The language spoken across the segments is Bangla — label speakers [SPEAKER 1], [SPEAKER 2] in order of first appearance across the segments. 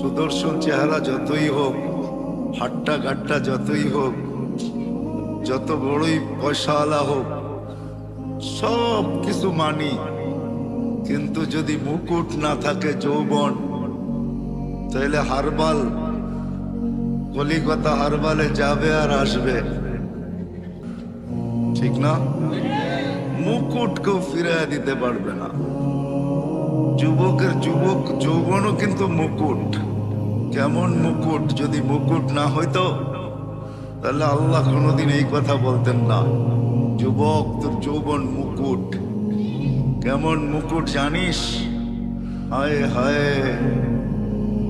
[SPEAKER 1] সুদর্শন চেহারা যতই হোক হাট্টা ঘাট্টা যতই হোক, যত বড়ই পয়সাওয়ালা হোক, সব কিছু মানি। কিন্তু যদি মুকুট না থাকে যৌবন, তাহলে হারবাল, কলিকাতা হারবালে যাবে আর আসবে। ঠিক না? মুকুটকেও ফিরে দিতে পারবে না। যুবকের যুবক, যৌবনও কিন্তু মুকুট। কেমন মুকুট, যদি মুকুট না হইতো, তাহলে আল্লাহ কোনোদিন এই কথা বলতেন না। যুবক, তোর যৌবন মুকুট। কেমন মুকুট জানিস? হায় হায়,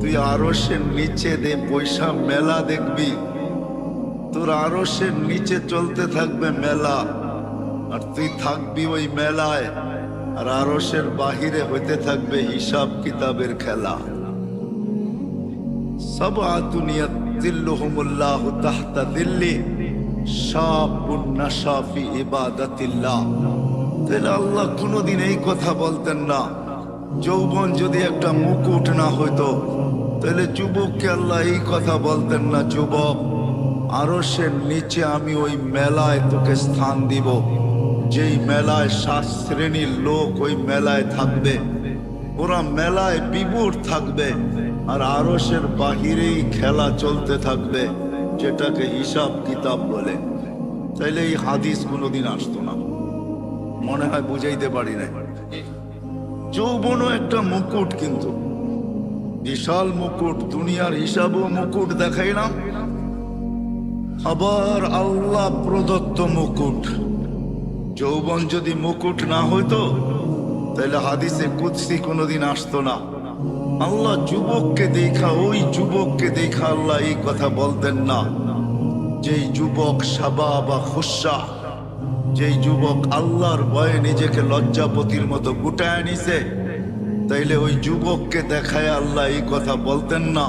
[SPEAKER 1] তুই আরসের নিচে দে, পয়সা মেলা দেখবি। তোর আরসের নিচে চলতে থাকবে মেলা, আর তুই থাকবি ওই মেলায়। আর আরসের বাহিরে হইতে থাকবে হিসাব কিতাবের খেলা। সব আতুনিয়ত দিল্লুহুমুল্লাহ তাহতা দিল্লি নাশাফি ইবাদাতিল্লাহ। তাহলে আল্লাহ কোনোদিন এই কথা বলতেন না, যৌবন যদি একটা মুকুট না হইতো, তাহলে যুবককে আল্লাহ এই কথা বলতেন না, যুবক আরসের নিচে আমি ওই মেলায় তোকে স্থান দিব। যেই মেলায় সাত শ্রেণির লোক ওই মেলায় থাকবে। ওরা মেলায় বিবুর থাকবে আর আরসের বাহিরেই খেলা চলতে থাকবে, যেটাকে হিসাব কিতাব বলে। তাইলে এই হাদিস কোনোদিন আসতো না। মনে হয় বুঝাইতে পারি না যৌবনও একটা মুকুট কিন্তু। বিশাল মুকুট, দুনিয়ার হিসাবও মুকুট দেখাইলাম। আবার আল্লাহ প্রদত্ত মুকুট। যৌবন যদি মুকুট না হইতো, তাহলে হাদিসে কুৎসি কোনোদিন আসতো না। আল্লাহ যুবককে দেখা, ওই যুবককে দেখা আল্লাহ এই কথা বলতেন না। যেই যুবক সাবা বা খুসা যেই যুবক আল্লাহর ভয়ে নিজেকে লজ্জাপতির মতো গুটায় নিছে, তাইলে ওই যুবককে দেখায় আল্লাহ এই কথা বলতেন না।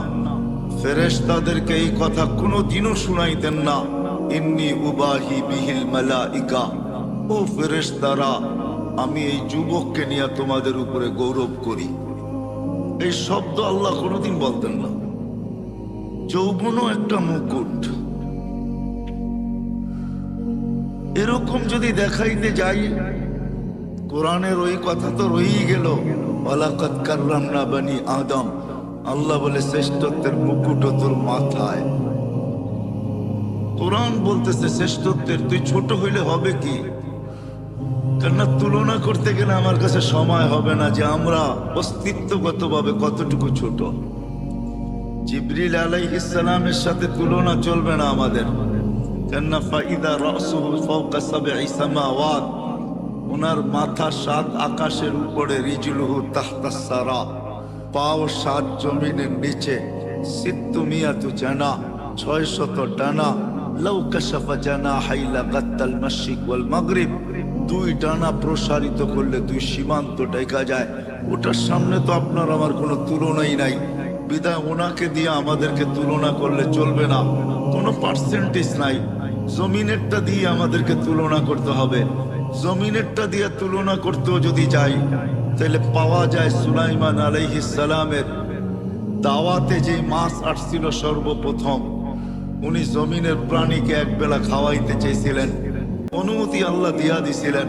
[SPEAKER 1] ফেরেশতাদেরকে এই কথা কোনো দিনও শুনাইতেন না। ইন্নি উবাহি বিহিল মালাইকা। ও ফেরেশতারা, আমি এই যুবককে নিয়ে তোমাদের উপরে গৌরব করি। এই শব্দ আল্লাহ কোনোদিন বলতেন না। যৌবনও একটা মুকুট। এরকম যদি দেখাইতে যাই, কোরআনের ওই কথা তো রয়েই গেল, ওয়ালাকাদ কাররামনা বানি আদম। আল্লাহ বলে, শ্রেষ্ঠত্বের মুকুট তোর মাথায়। কোরআন বলতেছে, শ্রেষ্ঠত্বের তুই ছোট হইলে হবে কি? কেননা তুলনা করতে গেলে আমার কাছে সময় হবে না যে আমরা অস্তিত্বগতভাবে কতটুকু ছোট। জিবরিল আলাইহিসসালামের সাথে তুলনা চলবে না আমাদের। কেননা ফাইদা রাসুহু ফাওকা সাবঈ সামাওয়াত, ওনার মাথা সাত আকাশের উপরে, রিজুলুহু তাহতা সারা, পাও সাত জমিনের নিচে, সিত্তু মিয়াতু জানা ছয় শত ডানা, লাউ কাশাফা জানা হাইলা গাত্তাল মাশরিক ওয়াল মাগরিব। দুই ডানা প্রসারিত করলে দুই সীমান্ত ডেকা যায়। ওটার সামনে তো আপনার আমার কোনো তুলনাই নাই। বিদায় ওনাকে দিয়ে আমাদেরকে তুলনা করলে চলবে না। কোনো পার্সেন্টেজ নাই। জমিনেরটা দিয়ে আমাদেরকে তুলনা করতে হবে। জমিনেরটা দিয়ে তুলনা করতেও যদি যাই, তাহলে পাওয়া যায় সুলাইমান সালামের দাওয়াতে যে মাছ আসছিল সর্বপ্রথম, উনি জমিনের প্রাণীকে একবেলা খাওয়াইতে চেয়েছিলেন। অনুমতি আল্লাহ দিয়া দিছিলেন।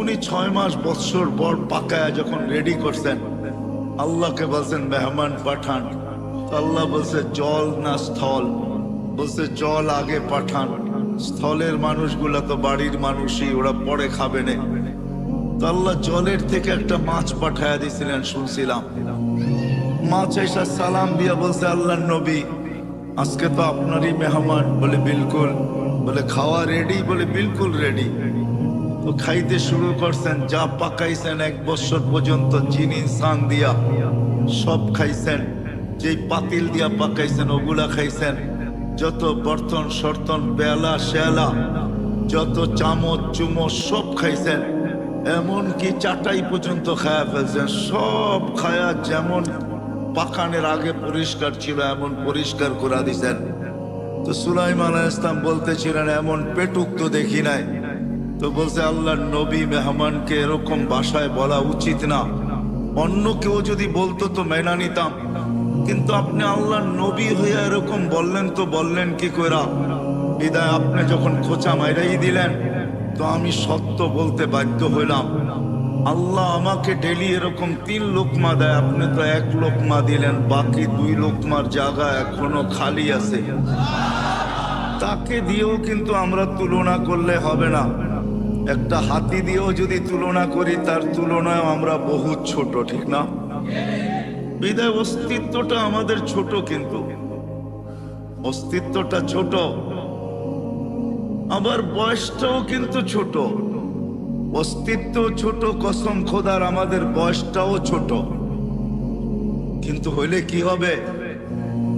[SPEAKER 1] উনি ছয় মাস বৎসর পর পাকায়া যখন রেডি করছেন, আল্লাহকে বলছেন, মেহমান পাঠান। আল্লাহ বলছে, জল না স্থল? বলছে, জল আগে পাঠান। স্থলের মানুষগুলা তো বাড়ির মানুষই, ওরা পরে খাবে না। আল্লাহ জলের থেকে একটা মাছ পাঠায়া দিছিলেন, শুনছিলাম। মাছ এসা সালাম দিয়া বলছে আল্লাহ নবী, আজকে তো আপনারই মেহমান। বলে, বিলকুল। বলে, খাওয়া রেডি বলে, বিলকুল রেডি তো খাইতে শুরু করছেন, যা পাকাইছেন এক বছর পর্যন্ত জিন ইনসান দিয়া, সব খাইছেন। যেই পাতিল দিয়া পাকাইছেন, ওগুলা খাইছেন। যত বর্তন, সর্তন, বেলা, শেলা, যত চামচ, চুমচ, সব খাইছেন। এমন কি চাটাই পর্যন্ত খায়া ফেলছেন। সব খায়া যেমন পাকানের আগে পরিষ্কার ছিল, এমন পরিষ্কার করে দিছেন। তো সুলাইমান ইসলাম বলতেছিলেন, এমন পেটুক তো দেখি নাই। তো বলছে, আল্লাহর নবী মেহমানকে এরকম ভাষায় বলা উচিত না। অন্য কেউ যদি বলতো তো মেনা নিতাম। কিন্তু আপনি আল্লাহ নবী হয়ে এরকম বললেন তো বললেন কি কইরা? বিদায় আপনি যখন খোঁচা মাইরাই দিলেন, তো আমি সত্য বলতে বাধ্য হইলাম। আল্লাহ আমাকে ডেলি এরকম তিন লোকমা দেয়। আপনি তো এক লোকমা দিলেন, বাকি দুই লোকমার জায়গা এখনও খালি আছে। তাকে দিয়েও কিন্তু আমরা তুলনা করলে হবে না। একটা হাতি দিয়েও যদি তুলনা করি, তার তুলনায় আমরা বহু ছোট, ঠিক না? বিদায়, অস্তিত্বটা আমাদের ছোট কিন্তু। অস্তিত্বটা ছোট। আবার বয়সটাও কিন্তু ছোট। অস্তিত্ব ছোট, কসম খোদার, আমাদের বয়সটাও ছোট। কিন্তু হইলে কি হবে?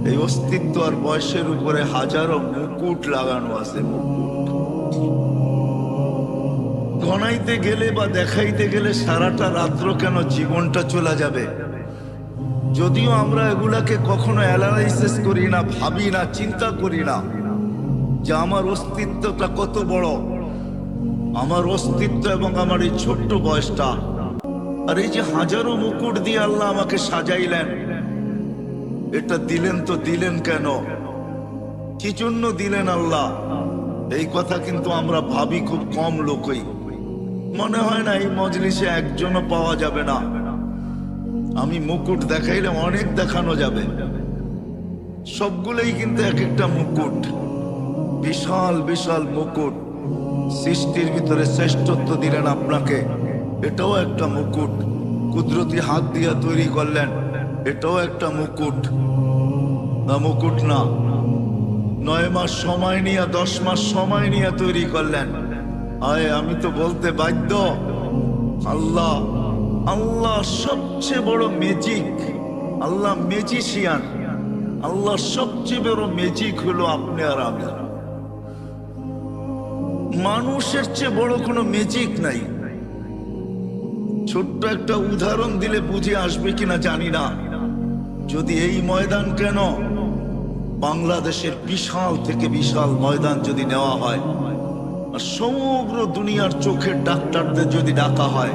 [SPEAKER 1] এই অস্তিত্ব আর বয়সের উপরে হাজারো মুকুট লাগানো আছে গনাইতে গেলে বা দেখাইতে গেলে সারাটা রাত্র কেন জীবনটা চলে যাবে? যদিও আমরা এগুলাকে কখনো অ্যানালাইসিস করি না, ভাবি না, চিন্তা করি না, যে আমার অস্তিত্বটা কত বড়। আমার অস্তিত্ব এবং আমার এই ছোট্ট বয়সটা। আর এই যে হাজারো মুকুট দিয়ে আল্লাহ আমাকে সাজাইলেন, এটা দিলেন তো দিলেন কেন? কি জন্য দিলেন আল্লাহ? এই কথা কিন্তু আমরা ভাবি খুব কম লোকই। মনে হয় না এই মজলিসে একজনও পাওয়া যাবে না। আমি মুকুট দেখাইলে অনেক দেখানো যাবে। সবগুলোই কিন্তু এক একটা মুকুট। বিশাল বিশাল মুকুট। সৃষ্টির ভিতরে শ্রেষ্ঠত্ব দিলেন আপনাকে। এটাও একটা মুকুট। কুদরতি হাত দিয়ে তৈরি করলেন। এটাও একটা মুকুট। না মুকুট না। নয় মাস সময় নিয়ে, দশ মাস সময় নিয়ে তৈরি করলেন। আয়, আমি তো বলতে বাধ্য। আল্লাহ আল্লাহ সবচেয়ে বড় ম্যাজিক আল্লাহ ম্যাজিশিয়ান আল্লাহ সবচেয়ে বড় ম্যাজিক হলো আপনি আর আমি। মানুষের চেয়ে বড় কোনো ম্যাজিক নাই। ছোট্ট একটা উদাহরণ দিলে বুঝে আসবে কিনা জানি না। যদি এই ময়দান কেন? বাংলাদেশের বিশাল থেকে বিশাল ময়দান যদি নেওয়া হয়, আর সমগ্র দুনিয়ার চোখের ডাক্তারদের যদি ডাকা হয়,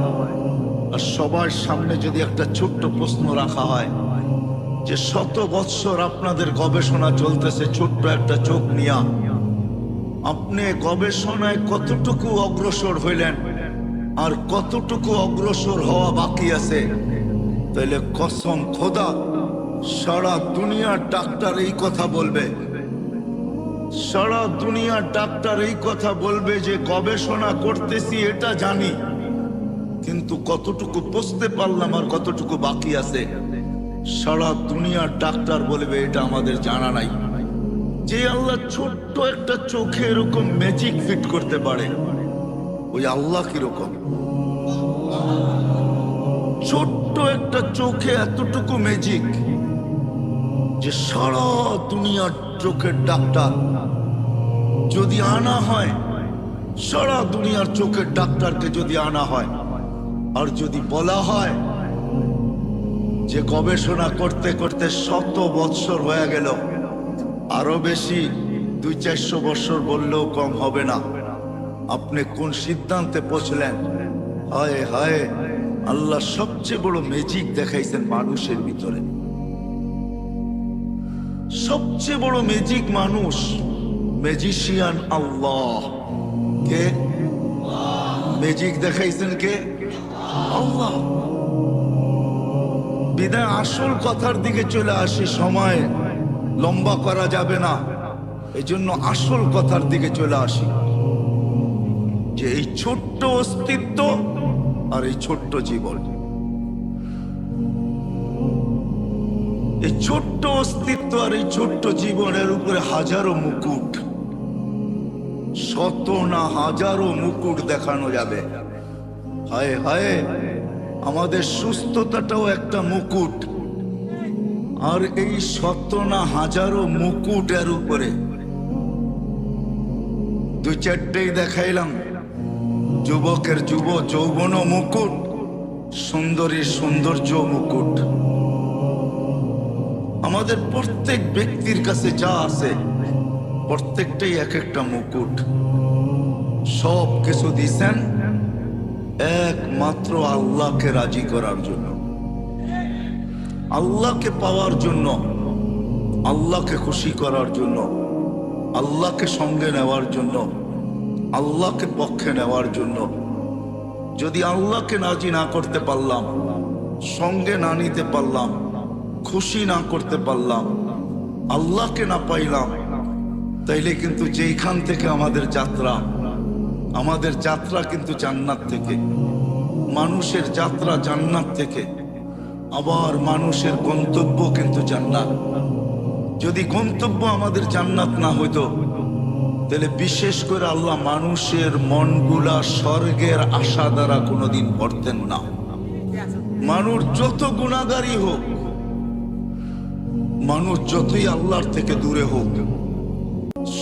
[SPEAKER 1] আর সবার সামনে যদি একটা ছোট্ট প্রশ্ন রাখা হয়, যে শত বৎসর আপনাদের গবেষণা চলতেছে ছোট্ট একটা চোখ নিয়া আপনি গবেষণায় কতটুকু অগ্রসর হইলেন? আর কতটুকু অগ্রসর হওয়া বাকি আছে? তাহলে কসম খোদা, সারা দুনিয়ার ডাক্তার এই কথা বলবে। সারা দুনিয়ার ডাক্তার এই কথা বলবে যে, গবেষণা করতেছি, এটা জানি। কিন্তু কতটুকু বুঝতে পারলাম আর কতটুকু বাকি আছে? সারা দুনিয়ার ডাক্তার বলবে, এটা আমাদের জানা নাই। যে আল্লাহ ছোট্ট একটা চোখে এরকম ম্যাজিক ফিট করতে পারে, ওই আল্লাহ কীরকম? ছোট্ট একটা চোখে এতটুকু ম্যাজিক যে সারা দুনিয়ার চোখের ডাক্তার যদি আনা হয়, সারা দুনিয়ার চোখের ডাক্তারকে যদি আনা হয়, আর যদি বলা হয় যে গবেষণা করতে করতে শত বৎসর হয়ে গেল আরও বেশি দুই চারশো বছর বললেও কম হবে না। আপনি কোন সিদ্ধান্তে পৌঁছলেন? হায় হায়, আল্লাহ সবচেয়ে বড় ম্যাজিক দেখাইছেন মানুষের ভিতরে। সবচেয়ে বড় ম্যাজিক মানুষ ম্যাজিশিয়ান আল্লাহ। কে? ম্যাজিক দেখাইছেন কে? আল্লাহ। বিদায় আসল কথার দিকে চলে আসি সময়। লম্বা করা যাবে না। এই জন্য আসল কথার দিকে চলে আসি। যে এই ছোট্ট অস্তিত্ব আর এই ছোট্ট জীবন। এই ছোট্ট অস্তিত্ব আর এই ছোট্ট জীবনের উপরে হাজারো মুকুট। শত না হাজারো মুকুট দেখানো যাবে। হায় হায়, আমাদের সুস্থতাটাও একটা মুকুট। আর এই শত না হাজারো মুকুটের উপরে দুই চারটেই দেখাইলাম যুবকের যুব যৌবন মুকুট, সুন্দরী সৌন্দর্য মুকুট। আমাদের প্রত্যেক ব্যক্তির কাছে যা আছে, প্রত্যেকটাই এক একটা মুকুট। সব কিছু দিছেন, একমাত্র আল্লাহকে রাজি করার জন্য। আল্লাহকে পাওয়ার জন্য, আল্লাহকে খুশি করার জন্য, আল্লাহকে সঙ্গে নেওয়ার জন্য, আল্লাহকে পক্ষে নেওয়ার জন্য, যদি আল্লাহকে নাজি না করতে পারলাম, সঙ্গে না নিতে পারলাম, খুশি না করতে পারলাম, আল্লাহকে না পাইলাম, তাইলে কিন্তু যেইখান থেকে আমাদের যাত্রা আমাদের যাত্রা কিন্তু জান্নাত থেকে, মানুষের যাত্রা জান্নাত থেকে আবার মানুষের গন্তব্য কিন্তু জান্নাত। যদি গন্তব্য আমাদের জান্নাত না হইতো, তাহলে বিশেষ করে আল্লাহ মানুষের মনগুলা স্বর্গের আশা দ্বারা কোনোদিন ভরতেন না। মানুষ যত গুণাগারী হোক, মানুষ যতই আল্লাহর থেকে দূরে হোক,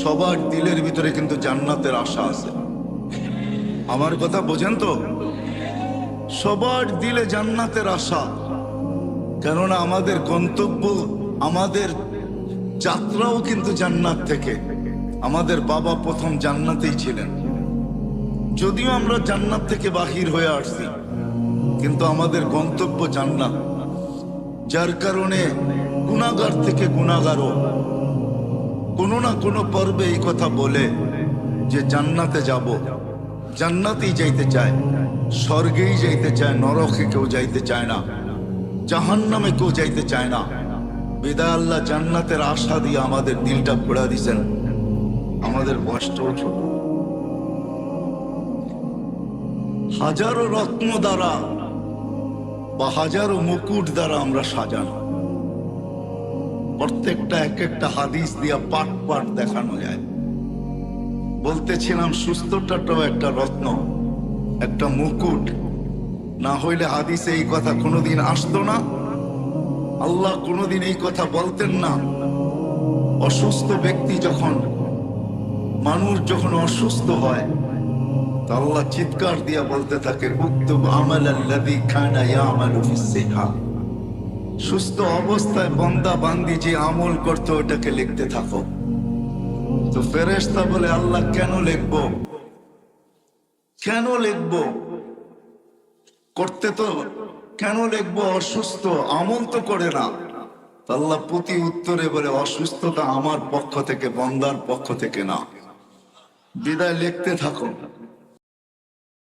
[SPEAKER 1] সবার দিলের ভিতরে কিন্তু জান্নাতের আশা আছে। আমার কথা বোঝেন তো? সবার দিলে জান্নাতের আশা। কেননা আমাদের গন্তব্য, আমাদের যাত্রাও কিন্তু জান্নাত থেকে। আমাদের বাবা প্রথম জান্নাতেই ছিলেন। যদিও আমরা জান্নাত থেকে বাহির হয়ে আসছি, কিন্তু আমাদের গন্তব্য জান্নাত। যার কারণে গুণাগার থেকে গুণাগারও। কোনো না কোনো পর্বে এই কথা বলে যে জান্নাতে যাব। জান্নাতেই যাইতে চায়, স্বর্গেই যাইতে চায়, নরকে কেউ যাইতে চায় না। জাহান নামে কেউ যাইতে চায় না। বেদা আল্লাহ জান্নাতের আশা দিয়ে আমাদের দিলটা ঘোরা দিছেন। আমাদের বয়সটাও ছোট। হাজারো রত্ন দ্বারা বা হাজারো মুকুট দ্বারা আমরা সাজানো। প্রত্যেকটা এক একটা হাদিস দিয়া পাট পাট দেখানো যায়। বলতেছিলাম, সুস্থটাটাও একটা রত্ন, একটা মুকুট। না হইলে হাদিসে এই কথা কোনোদিন আসতো না। আল্লাহ কোনোদিন এই কথা বলতেন না। অসুস্থ ব্যক্তি যখন, মানুষ যখন অসুস্থ হয়, তা আল্লাহ চিৎকার দিয়া বলতে থাকে আমাল সুস্থ অবস্থায় বন্দা বান্দি যে আমল করতো, ওটাকে লিখতে থাকো। তো ফেরেশতা বলে, আল্লাহ কেন লিখব? কেন লিখব? করতে তো কেন লিখব অসুস্থ? আমল তো করে না। আল্লাহ প্রতি উত্তরে বলে, অসুস্থতা আমার পক্ষ থেকে, বন্দার পক্ষ থেকে না। বিদায় লিখতে থাকো